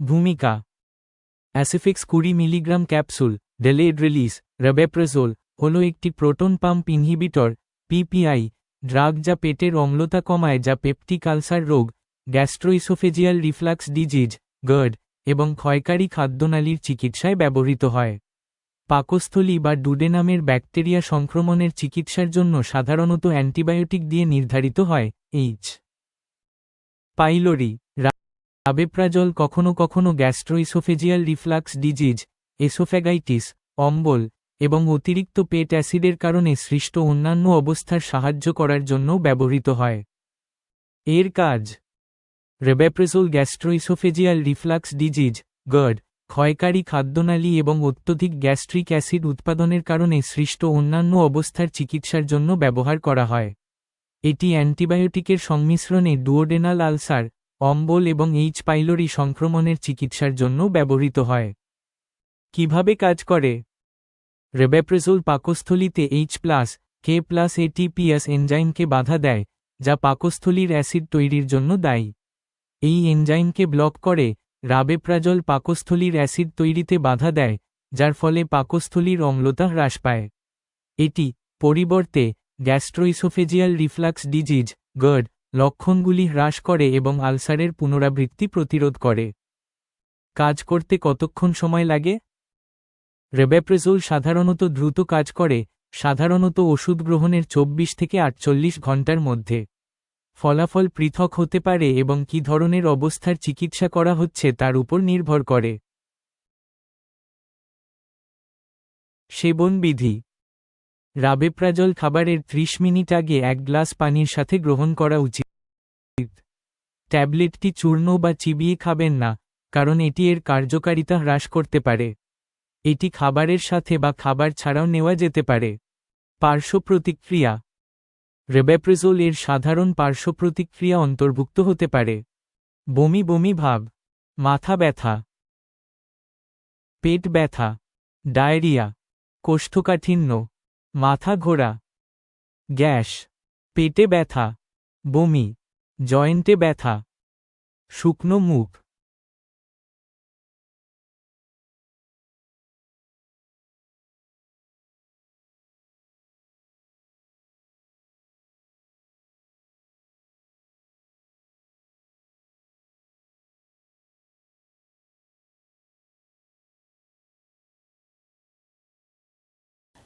ভূমিকা। অ্যাসিফিক্স কুড়ি milligram capsule delayed release rabeprazole হল একটি proton pump inhibitor PPI drug যা পেটের অম্লতা কমায় যা পেপটিক আলসার রোগ, গ্যাস্ট্রোইসোফেজিয়াল রিফ্লাক্স ডিজিজ গার্ড এবং ক্ষয়কারী খাদ্যনালীর চিকিৎসায় ব্যবহৃত হয়। পাকস্থলী বা ডুডেনামের ব্যাকটেরিয়া সংক্রমণের চিকিৎসার জন্য সাধারণত অ্যান্টিবায়োটিক দিয়ে নির্ধারিত হয় এইচ পাইলোরি আবেপ্রাজল কখনও কখনও গ্যাস্ট্রোইসোফেজিয়াল রিফ্লাক্স ডিজিজ, এসোফ্যাগাইটিস, অম্বল, এবং অতিরিক্ত পেট অ্যাসিডের কারণে সৃষ্ট অন্যান্য অবস্থার সাহায্য করার জন্যও ব্যবহৃত হয়। এর কাজ। Rabeprazole gastroesophageal reflux disease GERD ক্ষয়কারী খাদ্যনালী এবং অত্যধিক গ্যাস্ট্রিক অ্যাসিড উৎপাদনের কারণে সৃষ্ট অন্যান্য অবস্থার চিকিৎসার জন্য ব্যবহার করা হয়। এটি অ্যান্টিবায়োটিকের সংমিশ্রণে ডুওডেনাল আলসার অম্বল এবং এইচ পাইলোরি সংক্রমণের চিকিৎসার জন্য ব্যবহৃত হয়। কীভাবে কাজ করে? Rabeprazole পাকস্থলিতে H plus K plus ATPase এনজাইমকে বাধা দেয়, যা পাকস্থলীর অ্যাসিড তৈরির জন্য দায়ী। এই এনজাইমকে ব্লক করে, রাবেপ্রাজল পাকস্থলীর অ্যাসিড তৈরিতে বাধা দেয়, যার ফলে পাকস্থলীর অম্লতা হ্রাস পায়। এটি, পরিবর্তে, গ্যাস্ট্রোইসোফেজিয়াল রিফ্লাক্স ডিজিজ গার্ড লক্ষণগুলি হ্রাস করে এবং আলসারের পুনরাবৃত্তি প্রতিরোধ করে। কাজ করতে কতক্ষণ সময় লাগে? রেবেপ্রেজোল সাধারণত দ্রুত কাজ করে, সাধারণত ওষুধ গ্রহণের চব্বিশ থেকে আটচল্লিশ ঘণ্টার মধ্যে। ফলাফল পৃথক হতে পারে এবং কী ধরনের অবস্থার চিকিৎসা করা হচ্ছে তার উপর নির্ভর করে। সেবনবিধি রাবেপ্রাজল খাবারের ৩০ মিনিট আগে এক গ্লাস পানির সাথে গ্রহণ করা উচিত। ট্যাবলেটটি চূর্ণ বা চিবিয়ে খাবেন না, কারণ এটি এর কার্যকারিতা হ্রাস করতে পারে। এটি খাবারের সাথে বা খাবার ছাড়াও নেওয়া যেতে পারে। পার্শ্ব প্রতিক্রিয়া। রেবেপ্রেজোল এর সাধারণ পার্শ্ব প্রতিক্রিয়া অন্তর্ভুক্ত হতে পারে। বমি বমি ভাব। মাথা ব্যথা। পেট ব্যথা। ডায়রিয়া। কোষ্ঠকাঠিন্য। মাথা ঘোরা গ্যাস পেটে ব্যথা বমি জয়েন্টে ব্যথা শুকনো মুখ।